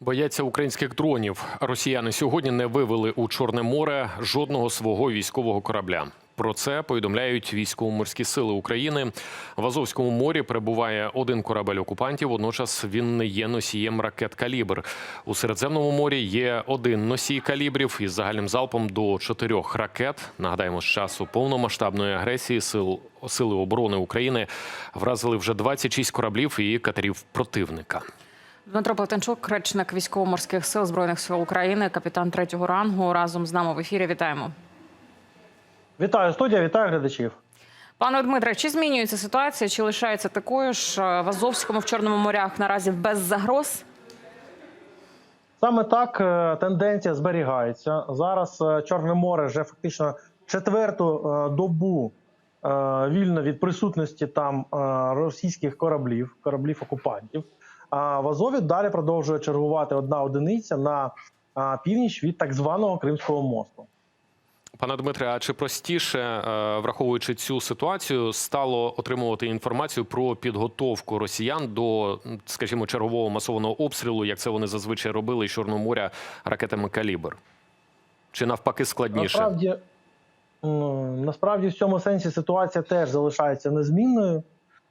Бояться українських дронів. Росіяни сьогодні не вивели у Чорне море жодного свого військового корабля. Про це повідомляють військово-морські сили України. В Азовському морі перебуває один корабель окупантів. Водночас він не є носієм ракет калібр. У Середземному морі є один носій калібрів із загальним залпом до чотирьох ракет. Нагадаємо, з часу повномасштабної агресії сил сили оборони України вразили вже 26 кораблів і катерів противника. Дмитро Плетенчук, речник військово-морських сил збройних сил України, капітан третього рангу. Разом з нами в ефірі. Вітаємо. Вітаю студія, вітаю глядачів. Пане Дмитре, чи змінюється ситуація, чи лишається такою ж е, в Азовському в Чорному морях наразі без загроз? Саме так е, тенденція зберігається. Зараз е, Чорне море вже фактично четверту добу вільно від присутності там російських кораблів, кораблів окупантів. А в Азові далі продовжує чергувати одна одиниця на північ від так званого Кримського мосту. Пане Дмитре, а чи простіше, е, враховуючи цю ситуацію, стало отримувати інформацію про підготовку росіян до, скажімо, чергового масованого обстрілу, як це вони зазвичай робили із Чорного моря ракетами калібр? Чи навпаки складніше? Насправді, насправді в цьому сенсі ситуація теж залишається незмінною,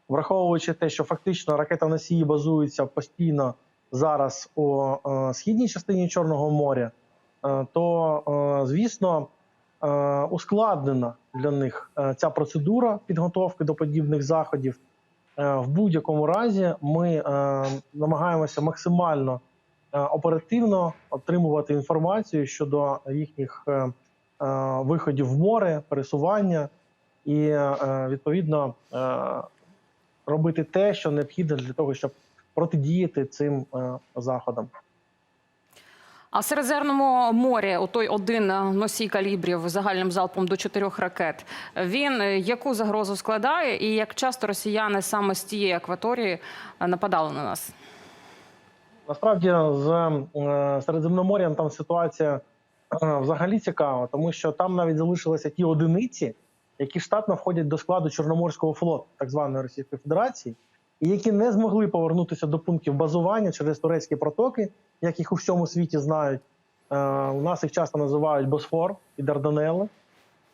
враховуючи те, що фактично ракета-носії базуються постійно зараз у е, східній частині Чорного моря, е, то, е, звісно, ускладнена для них ця процедура підготовки до подібних заходів. В будь-якому разі ми намагаємося максимально оперативно отримувати інформацію щодо їхніх виходів в море, пересування і відповідно робити те, що необхідно для того, щоб протидіяти цим е, заходам. А в Середземному морі, у той один носій калібрів загальним залпом до чотирьох ракет, він е, яку загрозу складає, і як часто росіяни саме з тієї акваторії е, нападали на нас? Насправді з Середземномор'ям там ситуація взагалі цікава, тому що там навіть залишилися ті одиниці, які штатно входять до складу Чорноморського флоту, так званої Російської Федерації, і які не змогли повернутися до пунктів базування через турецькі протоки, як їх у всьому світі знають. Е, У нас їх часто називають Босфор і Дарданели,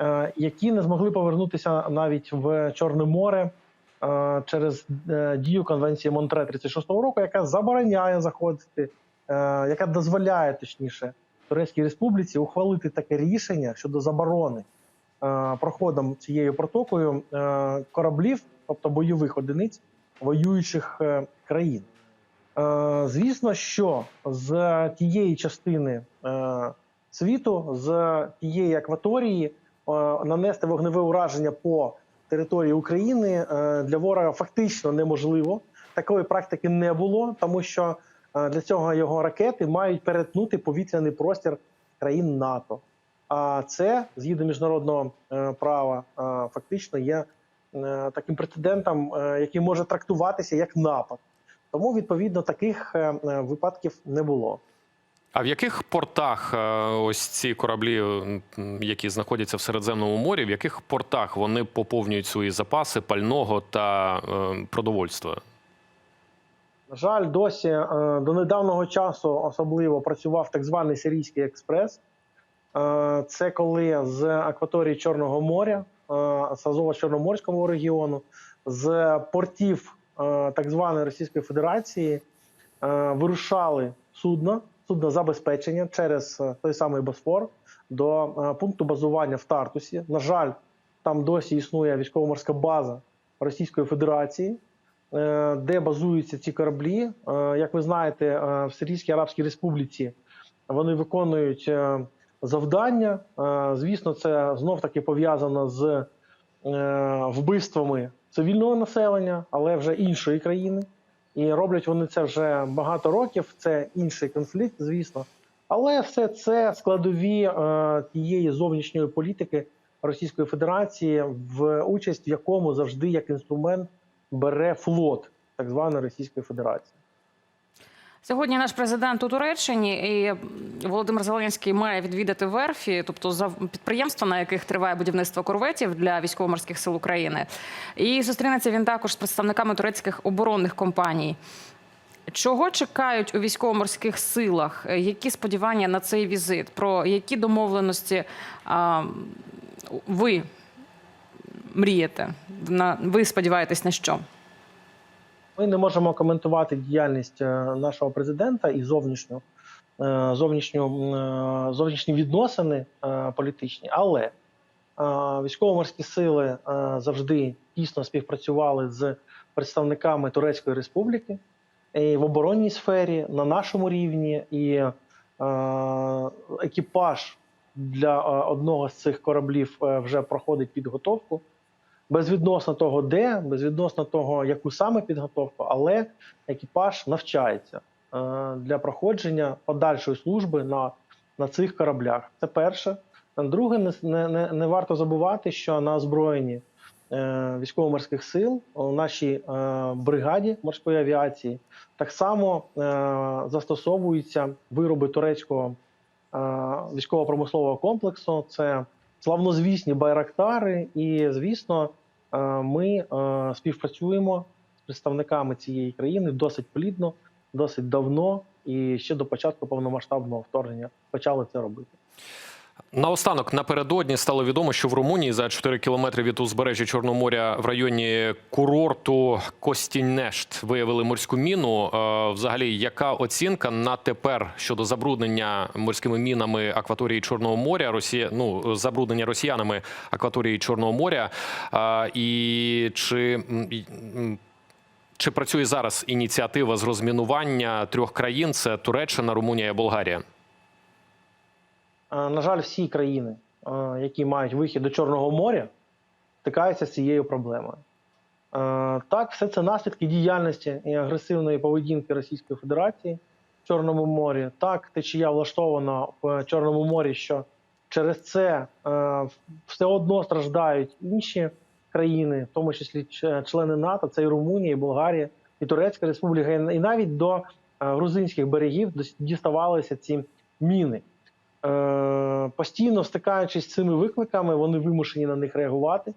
е, які не змогли повернутися навіть в Чорне море е, через дію конвенції Монтре 36-го року, яка забороняє заходити, яка дозволяє точніше Турецькій Республіці ухвалити таке рішення щодо заборони проходом цією протокою е, кораблів, тобто бойових одиниць воюючих е, країн. Е, Звісно, що з тієї частини е, світу, з тієї акваторії, е, нанести вогневе ураження по території України е, для ворога фактично неможливо. Такої практики не було, тому що е, для цього його ракети мають перетнути повітряний простір країн НАТО. А це згідно міжнародного е, права е, фактично є е, таким прецедентом, який може трактуватися як напад. Тому відповідно таких випадків не було. А в яких портах ось ці кораблі, які знаходяться в Середземному морі, в яких портах вони поповнюють свої запаси пального та продовольства? На жаль, досі до недавнього часу особливо працював так званий Сирійський експрес. Е, Це коли з акваторії Чорного моря, е, з Азово-Чорноморського регіону, з портів е, так званої Російської Федерації е, вирушали судна, судна забезпечення через е, той самий Босфор до е, пункту базування в Тартусі. На жаль, там досі існує військово-морська база Російської Федерації е, де базуються ці кораблі. Е, Як ви знаєте, е, в Сирійській Арабській Республіці вони виконують е, завдання. Е, Звісно, це знов таки пов'язано з е, вбивствами цивільного населення, але вже іншої країни. І роблять вони це вже багато років. Це інший конфлікт, звісно. Але все це складові е, тієї зовнішньої політики Російської Федерації, в участь в якому завжди як інструмент бере флот так званої Російської Федерації. Сьогодні наш президент у Туреччині і Володимир Зеленський має відвідати верфі, тобто за підприємства, на яких триває будівництво корветів для військово-морських сил України. І зустрінеться він також з представниками турецьких оборонних компаній. Чого чекають у військово-морських силах? Які сподівання на цей візит? Про які домовленості а, ви мрієте? На ви сподіваєтесь на що? Ми не можемо коментувати діяльність е, нашого президента і зовнішню, е, зовнішню, е, зовнішні відносини політичні, але військово-морські сили завжди тісно співпрацювали з представниками Турецької Республіки і в оборонній сфері на нашому рівні, і екіпаж для одного з цих кораблів вже проходить підготовку безвідносно того, де, безвідносно того, яку саме підготовку, але екіпаж навчається е, для проходження подальшої служби на, на цих кораблях. Це перше. Друге, не, не, не, варто забувати, що на озброєнні е, військово-морських сил у нашій е, бригаді морської авіації так само застосовуються вироби турецького військово-промислового комплексу. Це славнозвісні байрактари, і звісно, ми е, співпрацюємо з представниками цієї країни досить плідно, досить давно, і ще до початку повномасштабного вторгнення почали це робити. Наостанок напередодні стало відомо, що в Румунії за 4 кілометри від узбережжя Чорного моря в районі курорту Костінешт виявили морську міну. Е, Взагалі, яка оцінка на тепер щодо забруднення морськими мінами акваторії Чорного моря? Росія ну забруднення росіянами акваторії Чорного моря. Е, І чи чи працює зараз ініціатива з розмінування трьох країн: це Туреччина, Румунія і Болгарія? На жаль, всі країни, які мають вихід до Чорного моря, стикаються з цією проблемою. Так, все це наслідки діяльності і агресивної поведінки Російської Федерації в Чорному морі. Так, течія влаштована в Чорному морі, що через це все одно страждають інші країни, в тому числі члени НАТО, це і Румунія, і Болгарія, і Турецька Республіка, і навіть до грузинських берегів діставалися ці міни. Е, постійно стикаючись з цими викликами, вони вимушені на них реагувати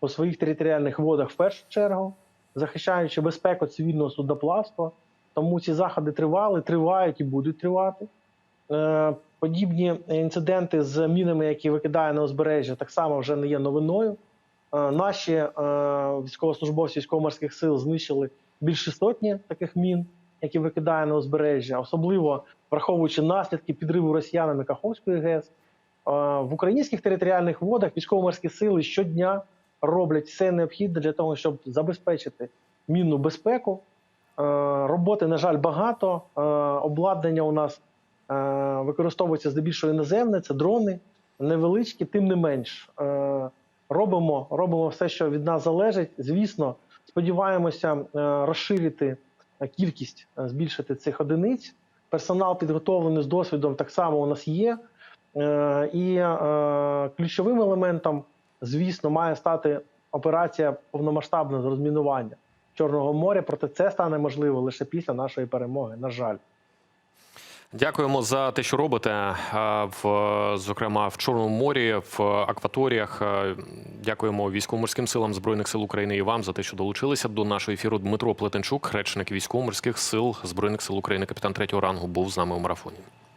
у своїх територіальних водах в першу чергу, захищаючи безпеку цивільного судоплавства. Тому ці заходи тривали, тривають і будуть тривати. Е, подібні інциденти з мінами, які викидає на узбережжя, так само вже не є новиною. Е, наші військовослужбовці військово-морських сил знищили більше сотні таких мін, які викидає на узбережжя, особливо враховуючи наслідки підриву росіянами Каховської ГЕС. В українських територіальних водах військово-морські сили щодня роблять все необхідне для того, щоб забезпечити мінну безпеку. Роботи, на жаль, багато. Обладнання у нас використовується здебільшого іноземне, це дрони невеличкі, тим не менш. Робимо, робимо все, що від нас залежить. Звісно, сподіваємося розширити кількість, е, збільшити цих одиниць. Персонал підготовлений з досвідом так само у нас є. Е, І е, ключовим елементом, звісно, має стати операція повномасштабного розмінування Чорного моря. Проте це стане можливо лише після нашої перемоги. На жаль. Дякуємо за те, що робите е, в зокрема в Чорному морі, в акваторіях. Е, Дякуємо військово-морським силам збройних сил України і вам за те, що долучилися до нашого ефіру. Дмитро Плетенчук, речник військово-морських сил збройних сил України, капітан третього рангу, був з нами у марафоні.